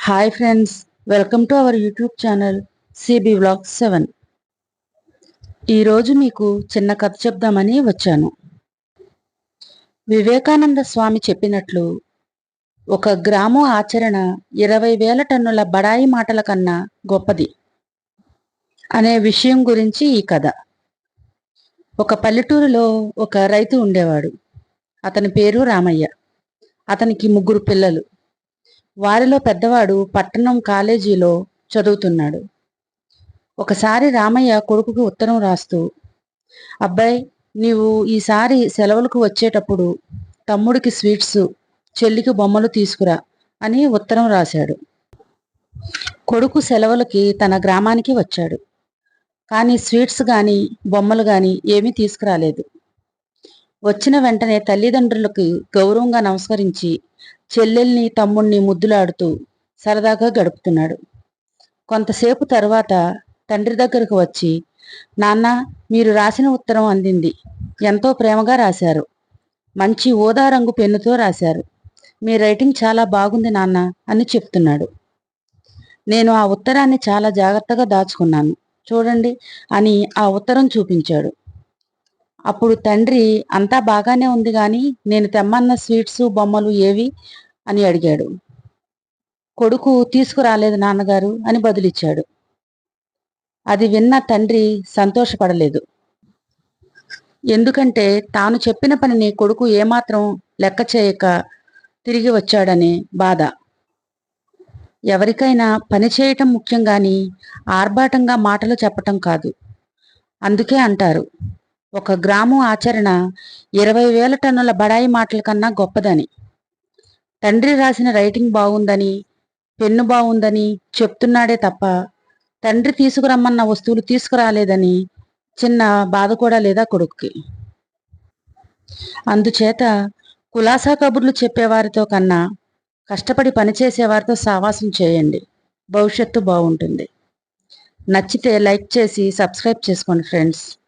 Hi friends welcome to our YouTube channel CB vlog seven ఈరోజు మీకు చిన్న కథ చెప్దామని వచ్చాను. వివేకానంద స్వామి చెప్పినట్లు ఒక గ్రామం ఆచరణ ఇరవై వేల టన్నుల బడాయి మాటల కన్నా గొప్పది అనే విషయం గురించి ఈ కథ. ఒక పల్లెటూరులో ఒక రైతు ఉండేవాడు. అతని పేరు రామయ్య. అతనికి ముగ్గురు పిల్లలు. వారిలో పెద్దవాడు పట్టణం కాలేజీలో చదువుతున్నాడు. ఒకసారి రామయ్య కొడుకుకి ఉత్తరం రాస్తూ అబ్బాయి నీవు ఈసారి సెలవులకు వచ్చేటప్పుడు తమ్ముడికి స్వీట్స్ చెల్లికి బొమ్మలు తీసుకురా అని ఉత్తరం రాశాడు. కొడుకు సెలవులకి తన గ్రామానికి వచ్చాడు. కానీ స్వీట్స్ కానీ బొమ్మలు కానీ ఏమీ తీసుకురాలేదు. వచ్చిన వెంటనే తల్లిదండ్రులకి గౌరవంగా నమస్కరించి చెల్లెల్ని తమ్ముణ్ణి ముద్దులాడుతూ సరదాగా గడుపుతున్నాడు. కొంతసేపు తర్వాత తండ్రి దగ్గరకు వచ్చి నాన్న మీరు రాసిన ఉత్తరం అందింది. ఎంతో ప్రేమగా రాశారు. మంచి ఊదా రంగు పెన్నుతో రాశారు. మీ రైటింగ్ చాలా బాగుంది నాన్న అని చెప్తున్నాడు. నేను ఆ ఉత్తరాన్ని చాలా జాగ్రత్తగా దాచుకున్నాను. చూడండి అని ఆ ఉత్తరం చూపించాడు. అప్పుడు తండ్రి అంతా బాగానే ఉంది కానీ నేను తెమ్మన్న స్వీట్స్ బొమ్మలు ఏవి? అని అడిగాడు. కొడుకు తీసుకురాలేదు నాన్నగారు అని బదులిచ్చాడు. అది విన్న తండ్రి సంతోషపడలేదు. ఎందుకంటే తాను చెప్పిన పనిని కొడుకు ఏమాత్రం లెక్క చేయక తిరిగి వచ్చాడనే బాధ. ఎవరికైనా పని చేయటం ముఖ్యం గాని ఆర్భాటంగా మాటలు చెప్పటం కాదు. అందుకే అంటారు ఒక గ్రామం ఆచరణ ఇరవై వేల టన్నుల బడాయి మాటల కన్నా గొప్పదని. తండ్రి రాసిన రైటింగ్ బాగుందని పెన్ను బాగుందని చెప్తున్నాడే తప్ప తండ్రి తీసుకురమ్మన్న వస్తువులు తీసుకురాలేదని చిన్న బాధ కూడా లేదా కొడుక్కి. అందుచేత కులాసా కబుర్లు చెప్పేవారితో కన్నా కష్టపడి పనిచేసేవారితో సావాసం చేయండి. భవిష్యత్తు బాగుంటుంది. నచ్చితే లైక్ చేసి సబ్స్క్రైబ్ చేసుకోండి ఫ్రెండ్స్.